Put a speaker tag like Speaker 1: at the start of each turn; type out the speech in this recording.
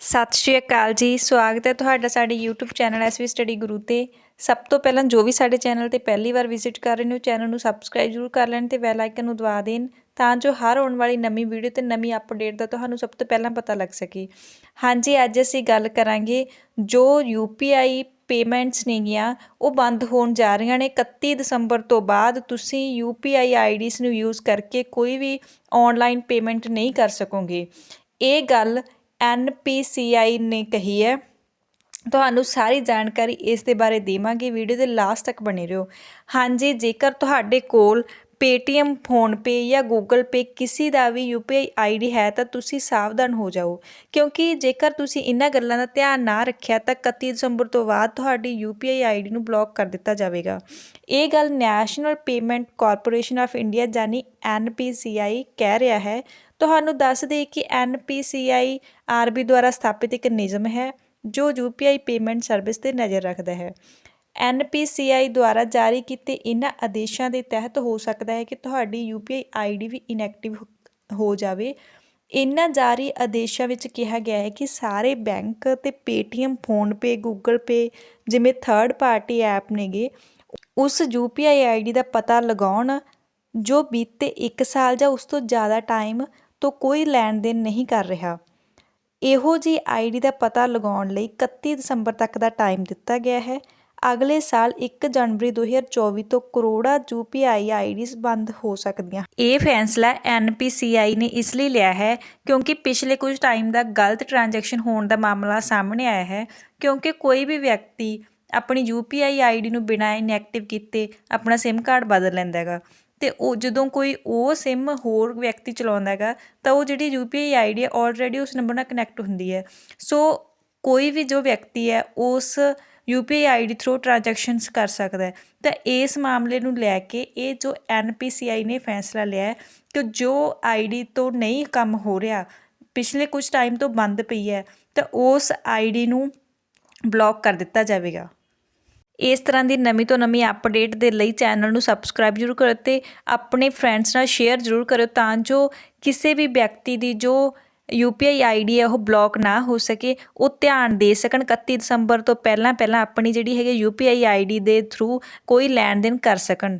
Speaker 1: ਸਤਿ ਸ਼੍ਰੀ ਅਕਾਲ ਜੀ, ਸਵਾਗਤ ਹੈ ਤੁਹਾਡਾ ਸਾਡੇ YouTube channel SV study Guru ਤੇ। ਸਭ ਤੋਂ ਪਹਿਲਾਂ ਜੋ ਵੀ ਸਾਡੇ ਚੈਨਲ ਤੇ ਪਹਿਲੀ ਵਾਰ ਵਿਜ਼ਿਟ ਕਰ ਰਹੇ ਨੇ, ਉਹ ਚੈਨਲ ਨੂੰ ਸਬਸਕ੍ਰਾਈਬ ਜ਼ਰੂਰ ਕਰ ਲੈਣ ਤੇ ਬੈਲ ਆਈਕਨ ਨੂੰ ਦਬਾ ਦੇਣ, ਤਾਂ ਜੋ ਹਰ ਆਉਣ ਵਾਲੀ ਨਵੀਂ ਵੀਡੀਓ ਤੇ ਨਵੀਂ ਅਪਡੇਟ ਦਾ ਤੁਹਾਨੂੰ ਸਭ ਤੋਂ ਪਹਿਲਾਂ ਪਤਾ ਲੱਗ ਸਕੇ। ਹਾਂਜੀ, ਅੱਜ ਅਸੀਂ ਗੱਲ ਕਰਾਂਗੇ ਜੋ UPI ਪੇਮੈਂਟਸ ਨੇਗੀਆਂ, ਉਹ ਬੰਦ ਹੋਣ ਜਾ ਰਹੀਆਂ ਨੇ। 31 ਦਸੰਬਰ ਤੋਂ ਬਾਅਦ ਤੁਸੀਂ UPI ਆਈਡੀਸ ਨੂੰ ਯੂਜ਼ ਕਰਕੇ ਕੋਈ ਵੀ ਆਨਲਾਈਨ ਪੇਮੈਂਟ ਨਹੀਂ ਕਰ ਸਕੋਗੇ। ਇਹ ਗੱਲ NPCI ਨੇ ਕਹੀ ਹੈ। ਤੁਹਾਨੂੰ ਸਾਰੀ ਜਾਣਕਾਰੀ ਇਸ ਦੇ ਬਾਰੇ ਦੇਵਾਂਗੇ। ਵੀਡੀਓ ਦੇ ਲਾਸਟ ਤੱਕ ਬਣੇ ਰਹੋ। ਹਾਂਜੀ, ਜੇਕਰ ਤੁਹਾਡੇ ਕੋਲ Paytm PhonePe ਜਾਂ ਗੂਗਲ ਪੇ ਕਿਸੇ ਦਾ ਵੀ UPI ਆਈਡੀ ਹੈ ਤਾਂ ਤੁਸੀਂ ਸਾਵਧਾਨ ਹੋ ਜਾਓ। ਕਿਉਂਕਿ ਜੇਕਰ ਤੁਸੀਂ ਇਹਨਾਂ ਗੱਲਾਂ ਦਾ ਧਿਆਨ ਨਾ ਰੱਖਿਆ ਤਾਂ 31 ਦਸੰਬਰ ਤੋਂ ਬਾਅਦ ਤੁਹਾਡੀ UPI ਆਈਡੀ ਨੂੰ ਬਲੌਕ ਕਰ ਦਿੱਤਾ ਜਾਵੇਗਾ। ਇਹ ਗੱਲ National Payment Corporation of India ਜਾਨੀ NPCI ਕਹਿ ਰਿਹਾ ਹੈ। ਤੁਹਾਨੂੰ ਦੱਸ ਦੇ ਕਿ NPCI ਆਰਬੀ ਦੁਆਰਾ ਸਥਾਪਿਤ ਇੱਕ ਨਿਯਮ ਹੈ ਜੋ UPI ਪੇਮੈਂਟ ਸਰਵਿਸ ਤੇ ਨਜ਼ਰ ਰੱਖਦਾ ਹੈ। NPCI ਦੁਆਰਾ ਜਾਰੀ ਕੀਤੇ ਇਹਨਾਂ ਆਦੇਸ਼ਾਂ ਦੇ ਤਹਿਤ ਹੋ ਸਕਦਾ ਹੈ ਕਿ ਤੁਹਾਡੀ UPI ਆਈਡੀ ਵੀ ਇਨਐਕਟਿਵ ਹੋ ਜਾਵੇ। ਇਹਨਾਂ ਜਾਰੀ ਆਦੇਸ਼ਾਂ ਵਿੱਚ ਕਿਹਾ ਗਿਆ ਹੈ ਕਿ ਸਾਰੇ ਬੈਂਕ ਤੇ Paytm PhonePe ਗੂਗਲ ਪੇ ਜਿਵੇਂ ਥਰਡ ਪਾਰਟੀ ਐਪ ਨੇਗੇ, ਉਸ UPI ਆਈਡੀ ਦਾ ਪਤਾ ਲਗਾਉਣ ਜੋ ਬੀਤੇ 1 ਸਾਲ ਜਾਂ ਉਸ ਤੋਂ ਜ਼ਿਆਦਾ ਟਾਈਮ ਤੋਂ ਕੋਈ ਲੈਣ ਦੇਣ ਨਹੀਂ ਕਰ ਰਿਹਾ। ਇਹੋ ਜੀ ਆਈਡੀ ਦਾ ਪਤਾ ਲਗਾਉਣ ਲਈ 31 ਦਸੰਬਰ ਤੱਕ ਦਾ ਟਾਈਮ ਦਿੱਤਾ ਗਿਆ ਹੈ। ਅਗਲੇ ਸਾਲ 1 ਜਨਵਰੀ 2024 ਤੋਂ ਕਰੋੜਾ UPI ਆਈਡੀਜ਼ ਬੰਦ ਹੋ ਸਕਦੀਆਂ। ਇਹ ਫੈਸਲਾ NPCI ਨੇ ਇਸ ਲਈ ਲਿਆ ਹੈ ਕਿਉਂਕਿ ਪਿਛਲੇ ਕੁਝ ਟਾਈਮ ਦਾ ਗਲਤ ਟ੍ਰਾਂਜੈਕਸ਼ਨ ਹੋਣ ਦਾ ਮਾਮਲਾ ਸਾਹਮਣੇ ਆਇਆ ਹੈ ਕਿਉਂਕਿ ਕੋਈ ਵੀ ਵਿਅਕਤੀ ਆਪਣੀ UPI ਆਈਡੀ ਨੂੰ ਬਿਨਾਂ ਇਨਐਕਟਿਵ ਕੀਤੇ ਆਪਣਾ SIM ਕਾਰਡ ਬਦਲ ਲੈਂਦਾ ਹੈਗਾ ਤੇ ਉਹ ਜਦੋਂ ਕੋਈ ਉਹ ਸਿਮ ਹੋਰ ਵਿਅਕਤੀ ਚਲਾਉਂਦਾ ਹੈਗਾ ਤਾਂ ਉਹ ਜਿਹੜੀ UPI ਆਈਡੀ ਹੈ ਆਲਰੇਡੀ ਉਸ ਨੰਬਰ ਨਾਲ ਕਨੈਕਟ ਹੁੰਦੀ ਹੈ। ਸੋ ਕੋਈ ਵੀ ਜੋ ਵਿਅਕਤੀ ਹੈ, ਉਸ UPI ਆਈਡੀ ਥਰੂ ਟ੍ਰਾਂਜੈਕਸ਼ਨਸ ਕਰ ਸਕਦਾ ਹੈ। ਤਾਂ ਇਸ ਮਾਮਲੇ ਨੂੰ ਲੈ ਕੇ ਇਹ ਜੋ NPCI ਨੇ ਫੈਸਲਾ ਲਿਆ ਹੈ ਕਿ ਜੋ ਆਈਡੀ ਤੋਂ ਨਹੀਂ ਕੰਮ ਹੋ ਰਿਹਾ, ਪਿਛਲੇ ਕੁਝ ਟਾਈਮ ਤੋਂ ਬੰਦ ਪਈ ਹੈ, ਤਾਂ ਉਸ ਆਈਡੀ ਨੂੰ ਬਲੌਕ ਕਰ ਦਿੱਤਾ ਜਾਵੇਗਾ। ਇਸ ਤਰ੍ਹਾਂ ਦੀ ਨਵੀਂ ਤੋਂ ਨਵੀਂ ਅਪਡੇਟ ਦੇ ਲਈ ਚੈਨਲ ਨੂੰ ਸਬਸਕ੍ਰਾਈਬ ਜ਼ਰੂਰ ਕਰੋ ਤੇ ਆਪਣੇ ਫਰੈਂਡਸ ਨਾਲ ਸ਼ੇਅਰ ਜ਼ਰੂਰ ਕਰੋ ਤਾਂ ਜੋ ਕਿਸੇ ਵੀ ਵਿਅਕਤੀ ਦੀ ਜੋ UPI ਆਈਡੀ ਹੈ, ਉਹ ਬਲੌਕ ਨਾ ਹੋ ਸਕੇ, ਉਹ ਧਿਆਨ ਦੇ ਸਕਣ। 31 ਦਸੰਬਰ ਤੋਂ ਪਹਿਲਾਂ ਪਹਿਲਾਂ ਆਪਣੀ ਜਿਹੜੀ ਹੈਗੀ UPI ਆਈਡੀ ਦੇ ਥਰੂ ਕੋਈ ਲੈਣ ਦੇਣ ਕਰ ਸਕਣ।